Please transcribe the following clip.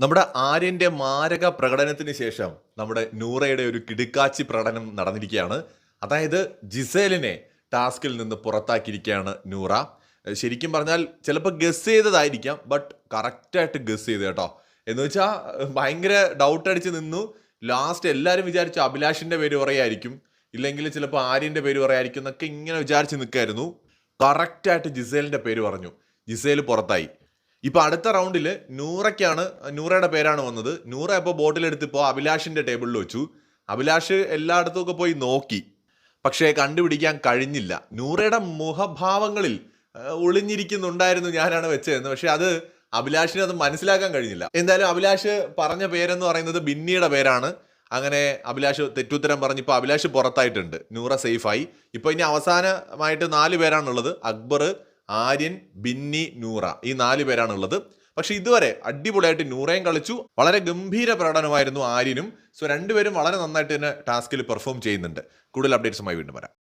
നമ്മുടെ ആര്യന്റെ മാരക പ്രകടനത്തിന് ശേഷം നമ്മുടെ നൂറയുടെ ഒരു കിടുക്കാച്ചി പ്രകടനം നടന്നിരിക്കുകയാണ്. അതായത് ജിസേലിനെ ടാസ്കിൽ നിന്ന് പുറത്താക്കിയിരിക്കുകയാണ് നൂറ. ശരിക്കും പറഞ്ഞാൽ ചിലപ്പോൾ ഗസ് ചെയ്തതായിരിക്കാം ബട്ട് കറക്റ്റായിട്ട് ഗസ് ചെയ്ത് കേട്ടോ. എന്ന് വെച്ചാൽ ഭയങ്കര ഡൗട്ട് അടിച്ച് നിന്നു. ലാസ്റ്റ് എല്ലാവരും വിചാരിച്ചു അഭിലാഷിന്റെ പേര് പറയായിരിക്കും ഇല്ലെങ്കിൽ ചിലപ്പോൾ ആര്യന്റെ പേര് പറയായിരിക്കും എന്നൊക്കെ ഇങ്ങനെ വിചാരിച്ച് നിൽക്കായിരുന്നു കറക്റ്റായിട്ട് ജിസേലിന്റെ പേര് പറഞ്ഞു. ജിസേൽ പുറത്തായി. ഇപ്പൊ അടുത്ത റൗണ്ടിൽ നൂറയ്ക്കാണ് നൂറയുടെ പേരാണ് വന്നത്. നൂറ ഇപ്പോൾ ബോട്ടിലെടുത്ത് ഇപ്പോൾ അഭിലാഷിന്റെ ടേബിളിൽ വെച്ചു. അഭിലാഷ് എല്ലായിടത്തും ഒക്കെ പോയി നോക്കി. പക്ഷേ കണ്ടുപിടിക്കാൻ കഴിഞ്ഞില്ല. നൂറയുടെ മുഖഭാവങ്ങളിൽ ഒളിഞ്ഞിരിക്കുന്നുണ്ടായിരുന്നു ഞാനാണ് വെച്ചതെന്ന്. പക്ഷെ അത് അഭിലാഷിന് അത് മനസ്സിലാക്കാൻ കഴിഞ്ഞില്ല. എന്തായാലും അഭിലാഷ് പറഞ്ഞ പേരെന്ന് പറയുന്നത് ബിന്നിയുടെ പേരാണ്. അങ്ങനെ അഭിലാഷ് തെറ്റുത്തരം പറഞ്ഞ് ഇപ്പോൾ അഭിലാഷ് പുറത്തായിട്ടുണ്ട്. നൂറ സേഫായി. ഇപ്പോൾ ഇനി അവസാനമായിട്ട് നാല് പേരാണുള്ളത്. അക്ബർ ആര്യൻ ബിന്നി നൂറ. ഈ നാല് പേരാണുള്ളത്. പക്ഷെ ഇതുവരെ അടിപൊളിയായിട്ട് നൂറയും കളിച്ചു. വളരെ ഗംഭീര പ്രകടനമായിരുന്നു ആര്യനും. സോ രണ്ടുപേരും വളരെ നന്നായിട്ട് തന്നെ ടാസ്കിൽ പെർഫോം ചെയ്യുന്നുണ്ട്. കൂടുതൽ അപ്ഡേറ്റ്സുമായി വീണ്ടും വരാം.